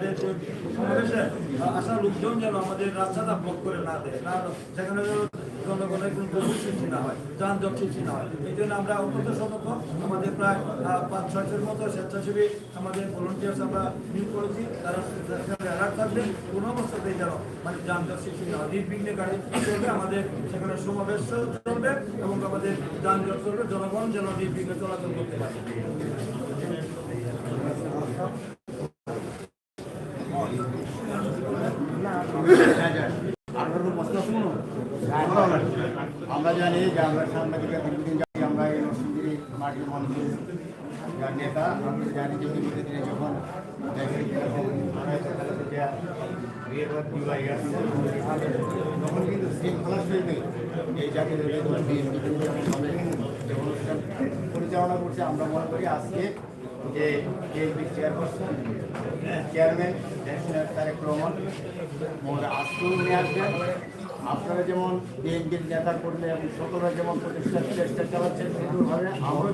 আমাদের আসা লোকজন যেন আমাদের রাস্তাটা ব্লক করে না দেয়, না সেখানে জনগণের কোনো সৃষ্টি না হয়, যানজট সৃষ্টি না হয়। এই জন্য আমরা প্রায় পাঁচ ছয়শোর মতো স্বেচ্ছাসেবী আমাদের করেছি। তারা অ্যালার্ট থাকবেন কোনো অবস্থাতেই যেন মানে যানজট সৃষ্টি না হয়। নির্বিঘ্নে গাড়ি আমাদের সেখানে সমাবেশ চলবে এবং আমাদের যানজট চলবে, জনগণ যেন নির্বিঘ্নে চলাচল করতে পারে। আমরা জানি যে আমরা সাংবাদিকের দীর্ঘদিন জানি আমরা এই নরসিংদীর মাটির মানুষের যার নেতা আমরা জানি যে বিগত দিনে যখন দেখেন কিরকম আড়াইশো টাকা থেকে বিয়ের পর জুলাই আসছে, তখন কিন্তু শৃঙ্খলার সহিত এই জাতীয় দলীয় দল বিএনপি কিন্তু যখন সবাই যে অনুষ্ঠান পরিচালনা করছে আমরা মনে করি আজকে যে BNP chairperson chairman national Tarique Rahman মহোদয় আজকেও নিয়ে আসবেন আপনারা যেমন বিএনপির নেতা করলে এবং সকলরা যেমন প্রতিষ্ঠার চেষ্টা চালাচ্ছেন, সেগুলোভাবে আমরা